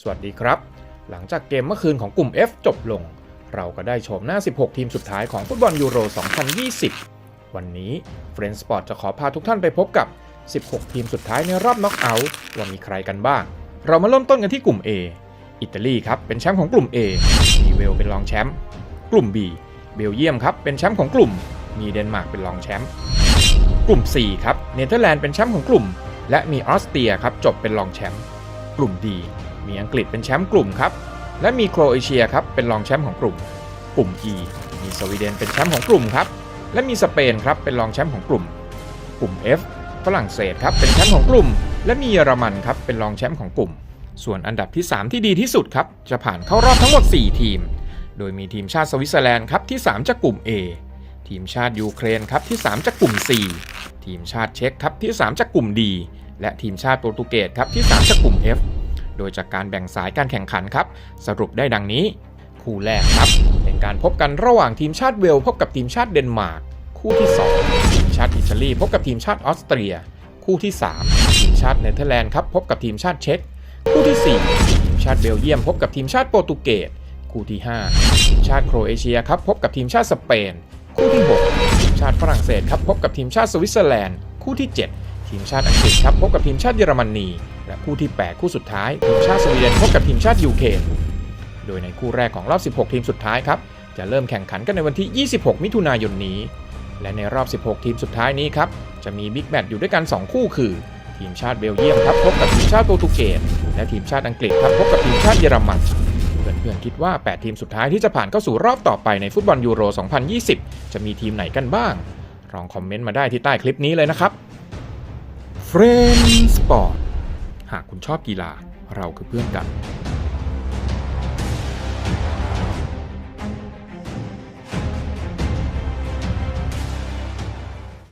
สวัสดีครับ หลังจากเกมเมื่อคืนของกลุ่ม F จบลง เราก็ได้ชมหน้า 16 ทีมสุดท้ายของฟุตบอลยูโร 2020 วันนี้เฟรน d สปอร์ตจะขอพาทุกท่านไปพบกับ 16 ทีมสุดท้ายในรอบน็อกเอาท์ว่ามีใครกันบ้าง เรามาเริ่มต้นกันที่กลุ่ม A อิตาลีครับเป็นแชมป์ของกลุ่ม A มีเวลเป็นรองแชมป์กลุ่ม B เบลเยียมครับเป็นแชมป์ของกลุ่ม มีเดนมาร์กเป็นรองแชมป์กลุ่ม C ครับเนเธอร์แลนด์เป็นแชมป์ของกลุ่ม และมีออสเตรียครับจบเป็นรองแชมป์ กลุ่ม D มีอังกฤษเป็นแชมป์กลุ่มครับ และมีโครเอเชียครับเป็นรองแชมป์ของกลุ่ม กลุ่ม E มีสวีเดนเป็นแชมป์ของกลุ่มครับ และมีสเปนครับเป็นรองแชมป์ของกลุ่ม กลุ่ม F ฝรั่งเศสครับเป็นแชมป์ของกลุ่ม และมีเยอรมันครับเป็นรองแชมป์ของกลุ่ม ส่วนอันดับที่ 3 ที่ดีที่สุดครับจะผ่านเข้ารอบทั้งหมด 4 ทีม โดยมีทีมชาติสวิตเซอร์แลนด์ครับที่ 3 จากกลุ่ม A ทีมชาติยูเครนครับที่ 3 จากกลุ่ม C ทีมชาติเช็กครับที่ 3 จากกลุ่ม D และทีมชาติโปรตุเกสครับที่ 3 จากกลุ่ม F โดยจากการแบ่งสายการแข่งขันครับ สรุปได้ดังนี้ คู่แรกครับ เป็นการพบกันระหว่างทีมชาติเวลพบกับทีมชาติเดนมาร์กคู่ที่ 2 ทีมชาติอิตาลีพบกับทีมชาติออสเตรีย คู่ที่ 3 ทีมชาติเนเธอร์แลนด์ครับพบกับทีมชาติเช็กคู่ที่ 4 ทีมชาติเบลเยียม พบกับทีมชาติโปรตุเกสคู่ที่ 5 ทีมชาติโครเอเชียครับพบกับทีมชาติสเปน คู่ที่ 6 ทีมชาติฝรั่งเศสครับพบกับทีมชาติสวิตเซอร์แลนด์ คู่ที่ 7 ทีมชาติอังกฤษครับพบกับทีมชาติเยอรมนี คู่ที่ 8 คู่สุดท้ายทีมชาติสวีเดนพบกับทีมชาติยูเครนโดยในคู่แรกของรอบ 16 ทีมสุดท้ายครับ จะเริ่มแข่งขันกันในวันที่ 26 มิถุนายนนี้ และในรอบ 16 ทีมสุดท้ายนี้ครับ จะมีบิ๊กแมตช์อยู่ด้วยกัน 2 คู่คือ ทีมชาติเบลเยียมครับพบกับทีมชาติโปรตุเกสและทีมชาติอังกฤษครับพบกับทีมชาติเยอรมันเพื่อนๆคิดว่า 8 ทีมสุดท้ายที่จะผ่านเข้าสู่รอบต่อไปในฟุตบอลยูโร 2020 จะมีทีมไหนกันบ้างลองคอมเมนต์มาได้ที่ใต้คลิปนี้เลยนะครับ f r i e n d Sport หากคุณชอบกีฬาเราคือเพื่อนกัน